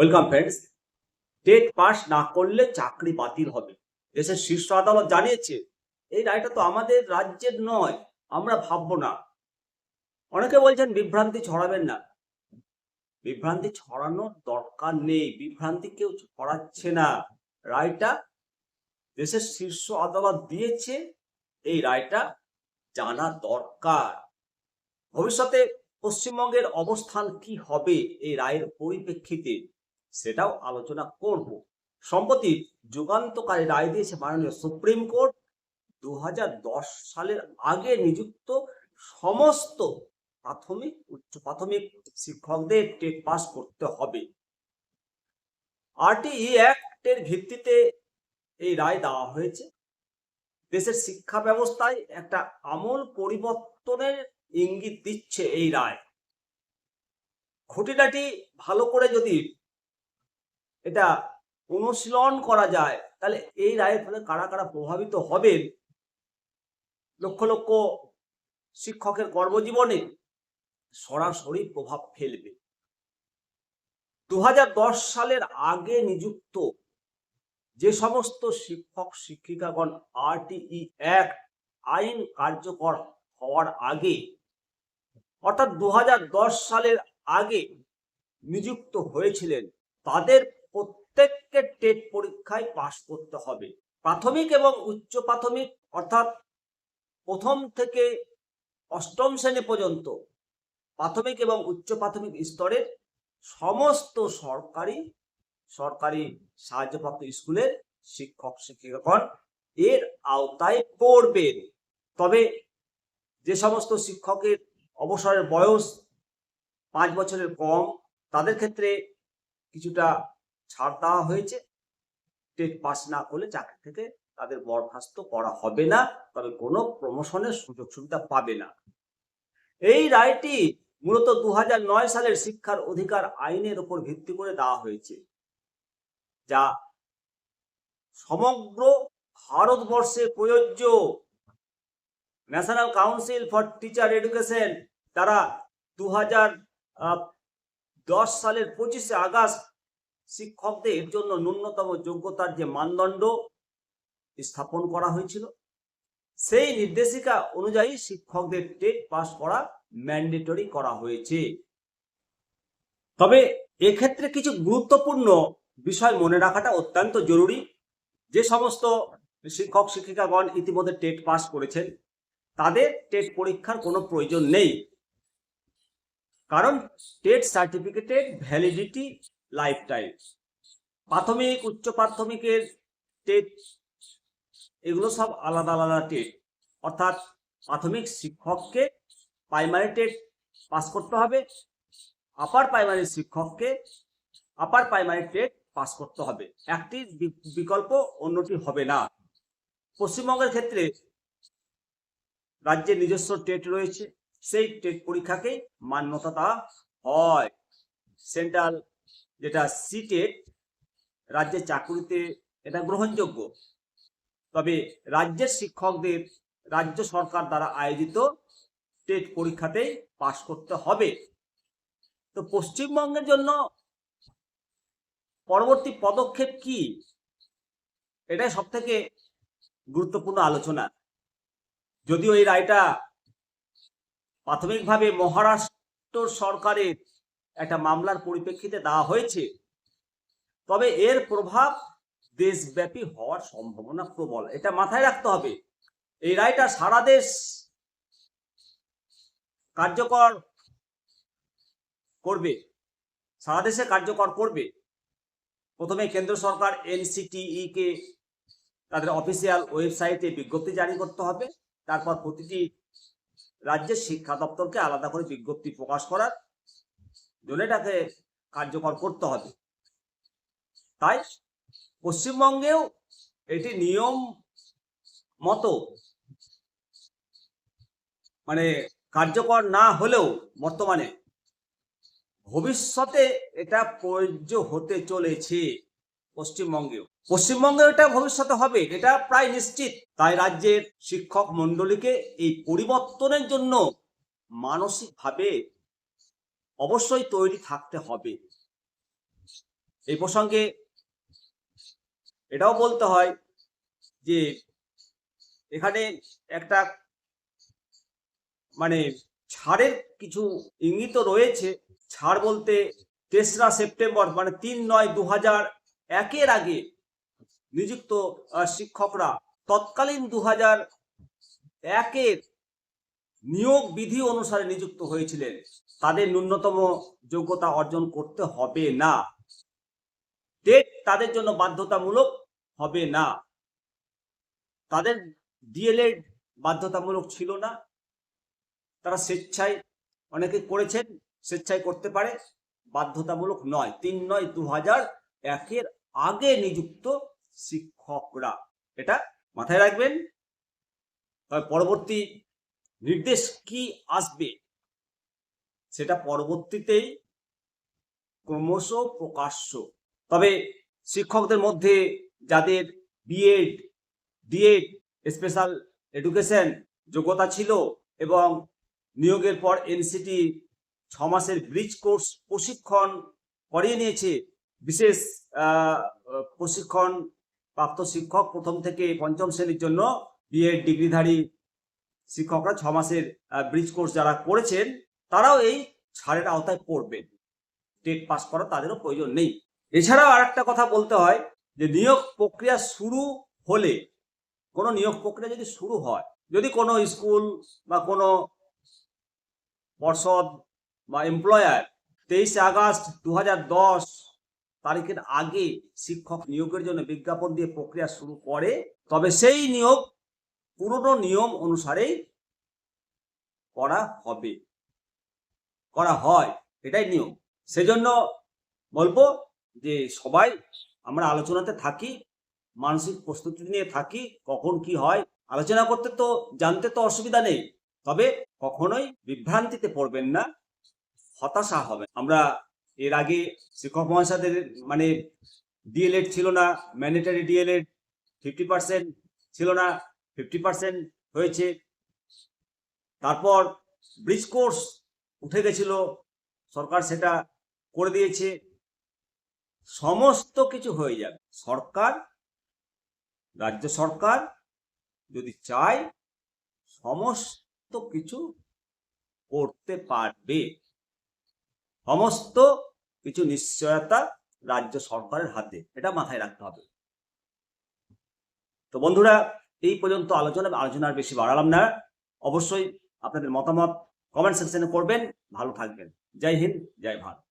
Welcome friends TET pass না করলে চাকরি বাতিল হবে। দেশের শীর্ষ আদালত জানিয়েছে, এই রায়টা তো আমাদের রাজ্যের নয়, আমরা ভাববো না। অনেকে বলছেন বিভ্রান্তি ছড়াবেন না। বিভ্রান্তি ছড়ানোর দরকার নেই, বিভ্রান্তি কেউ ছড়াচ্ছে না। রায়টা দেশের শীর্ষ আদালত দিয়েছে, এই রায়টা জানা দরকার। ভবিষ্যতে পশ্চিমবঙ্গের অবস্থান কি হবে, এই রায়ের পরিপ্রেক্ষিতে সেটাও আলোচনা করব। সম্প্রতি যুগান্তকারী রায় দিয়েছে মাননীয় সুপ্রিম কোর্ট দু হাজার দশ সালের আগে নিযুক্ত সমস্ত প্রাথমিক, উচ্চ প্রাথমিক শিক্ষকদের টেট পাস করতে হবে। আরটিই অ্যাক্টের ভিত্তিতে এই রায় দেওয়া হয়েছে। দেশের শিক্ষা ব্যবস্থায় একটা আমূল পরিবর্তনের ইঙ্গিত দিচ্ছে এই রায়। খুঁটিনাটি ভালো করে যদি এটা অনুশীলন করা যায়, তাহলে এই রায়ের ফলে কারা কারা প্রভাবিত হবেন? লক্ষ লক্ষ শিক্ষকের কর্মজীবনে সরাসরি প্রভাব ফেলবে। দুহাজার দশ সালের আগে নিযুক্ত যে সমস্ত শিক্ষক, শিক্ষিকাগণ আরটিই অ্যাক্ট আইন কার্যকর হওয়ার আগে, অর্থাৎ দু হাজার দশ সালের আগে নিযুক্ত হয়েছিলেন, তাদের প্রত্যেককে টেট পরীক্ষায় পাশ করতে হবে। প্রাথমিক এবং উচ্চ প্রাথমিক, অর্থাৎ প্রথম থেকে অষ্টম শ্রেণি পর্যন্ত প্রাথমিক এবং উচ্চ প্রাথমিক স্তরের সমস্ত সরকারি সরকারি সাহায্যপ্রাপ্ত স্কুলের শিক্ষক, শিক্ষিকাগণ এর আওতায় পড়বেন। তবে যে সমস্ত শিক্ষকের অবসরের বয়স পাঁচ বছরের কম, তাদের ক্ষেত্রে কিছুটা ছাড় দেওয়া হয়েছে। টেট পাস না করলে চাকরি থেকে তাদের বরখাস্ত করা হবে না তবে কোনো প্রমোশনের সুযোগ সুবিধা পাবে না। এই রায়টি মূলত দু হাজার নয় সালের শিক্ষার অধিকার আইনের উপর ভিত্তি করে দেওয়া হয়েছে, যা সমগ্র ভারতবর্ষে প্রযোজ্য। National council for teacher education তারা দু দশ সালের পঁচিশে আগস্ট শিক্ষকদের জন্য ন্যূনতম যোগ্যতার যে মানদণ্ড স্থাপন করা হয়েছিল, সেই নির্দেশিকা অনুযায়ী শিক্ষকদের টেট পাস করা ম্যান্ডেটরি করা হয়েছে। তবে এক্ষেত্রে কিছু গুরুত্বপূর্ণ বিষয় মনে রাখাটা অত্যন্ত জরুরি। যে সমস্ত শিক্ষক, শিক্ষিকাগণ ইতিমধ্যে টেট পাস করেছেন, তাদের টেট পরীক্ষার কোনো প্রয়োজন নেই। কারণ টেট সার্টিফিকেটের ভ্যালিডিটি লাইফ টাইম প্রাথমিক, উচ্চ প্রাথমিকের টেট, এগুলো সব আলাদা আলাদা টেট। অর্থাৎ প্রাথমিক শিক্ষককে প্রাইমারি টেট পাস করতে হবে আপার প্রাইমারি শিক্ষককে আপার প্রাইমারি টেট পাস করতে হবে। একটি বিকল্প অন্যটি হবে না। পশ্চিমবঙ্গের ক্ষেত্রে রাজ্যের নিজস্ব টেট রয়েছে, সেই টেট পরীক্ষাকে মান্যতা দেওয়া হয়। সেন্ট্রাল যেটা সি টেট রাজ্যের চাকরিতে এটা গ্রহণযোগ্য। তবে রাজ্যের শিক্ষকদের রাজ্য সরকার দ্বারা আয়োজিত টেট পরীক্ষাতেই পাশ করতে হবে। তো পশ্চিমবঙ্গের জন্য পরবর্তী পদক্ষেপ কি? এটাই সব থেকে গুরুত্বপূর্ণ আলোচনা। যদিও এই রায়টা প্রাথমিকভাবে মহারাষ্ট্র সরকারের একটা মামলার পরিপ্রেক্ষিতে দেওয়া হয়েছে। তবে এর প্রভাব দেশব্যাপী হওয়ার সম্ভাবনা প্রবল। এটা মাথায় রাখতে হবে, এই রায়টা সারা দেশ কার্যকর করবে, সারা দেশে কার্যকর করবে। প্রথমে কেন্দ্র সরকার এনসিটিই কে তাদের অফিসিয়াল ওয়েবসাইটে বিজ্ঞপ্তি জারি করতে হবে, তারপর প্রতিটি রাজ্যের শিক্ষা দপ্তরকে আলাদা করে বিজ্ঞপ্তি প্রকাশ করার জন্য কার্যকর করতে হবে। তাই পশ্চিমবঙ্গেও এটি নিয়ম মতো মানে কার্যকর না হলেও বর্তমানে ভবিষ্যতে এটা প্রযোজ্য হতে চলেছে পশ্চিমবঙ্গেও। পশ্চিমবঙ্গে এটা ভবিষ্যতে হবে, এটা প্রায় নিশ্চিত। তাই রাজ্যের শিক্ষক মণ্ডলীকে এই পরিবর্তনের জন্য মানসিকভাবে অবশ্যই তৈরি থাকতে হবে। এই প্রসঙ্গে এটাও বলতে হয় যে এখানে একটা মানে ছাড়ের কিছু ইঙ্গিত রয়েছে। ছাড় বলতে তেসরা সেপ্টেম্বর মানে তিন নয় দু হাজার একের আগে নিযুক্ত শিক্ষকরা তৎকালীন দু হাজার একের নিয়োগ বিধি অনুসারে নিযুক্ত হয়েছিলেন। তাদের ন্যূনতম যোগ্যতা অর্জন করতে হবে না। টেট তাদের জন্য বাধ্যতামূলক হবে না। তাদের ডিএলএড বাধ্যতামূলক ছিল না। তারা স্বেচ্ছায় অনেকে করেছেন, স্বেচ্ছায় করতে পারে, বাধ্যতামূলক নয়। তিন নয় দু হাজার একের আগে নিযুক্ত শিক্ষকরা। এটা মাথায় রাখবেন। পরবর্তী নির্দেশ কি আসবে? সেটা পরবর্তীতেই ক্রমশ প্রকাশ্য। তবে শিক্ষকদের মধ্যে যাদের বিএড ডিএড স্পেশাল এডুকেশন যোগ্যতা ছিল এবং নিয়োগের পর এনসিটি ছ মাসের ব্রিজ কোর্স প্রশিক্ষণ করিয়ে নিয়েছে, বিশেষ প্রশিক্ষণ প্রাপ্ত শিক্ষক প্রথম থেকে পঞ্চম শ্রেণির জন্য বিএড ডিগ্রিধারী শিক্ষকরা ছ মাসের ব্রিজ কোর্স যারা করেছেন তারাও এই ছাড়ের আওতায় পড়বেন টেট পাস করা তাদেরও প্রয়োজন নেই। এছাড়াও আর একটা কথা বলতে হয় যে, নিয়োগ প্রক্রিয়া শুরু হলে, কোনো নিয়োগ প্রক্রিয়া যদি শুরু হয়, যদি কোনো স্কুল বা কোনো পর্ষদ বা এমপ্লয়ার তেইশে আগস্ট দু তারিখের আগে শিক্ষক নিয়োগের জন্য বিজ্ঞাপন দিয়ে প্রক্রিয়া শুরু করে, তবে সেই নিয়োগ পুরনো নিয়ম অনুসারেই করা হবে। করা হয়, এটাই নিয়ম। সেজন্য বলব যে সবাই আমরা আলোচনাতে থাকি, মানসিক প্রস্তুতি নিয়ে থাকি, কখন কি হয়, আলোচনা করতে তো, জানতে তো অসুবিধা নেই, তবে কখনোই বিভ্রান্তিতে পড়বেন না, হতাশা হবে আমরা এর আগে শিক্ষক মহাশয়দের মানে ডিএলএড ছিল না, ম্যান্ডেটারি ডিএলএড ফিফটি পার্সেন্ট ছিল না, ফিফটি পার্সেন্ট হয়েছে। তারপর ব্রিজ কোর্স উঠে গেছিল, সরকার সেটা করে দিয়েছে। সমস্ত কিছু হয়ে যাবে। সরকার, রাজ্য সরকার যদি চায়, সমস্ত কিছু করতে পারবে। সমস্ত কিছু নিশ্চয়তা রাজ্য সরকারের হাতে, এটা মাথায় রাখতে হবে। তো বন্ধুরা, এই পর্যন্ত আলোচনা, আলোচনার বেশি বাড়ালাম না। অবশ্যই আপনাদের মতামত কমেন্ট সেকশনে করবেন ভালো থাকবেন। জয় হিন্দ জয় ভারত।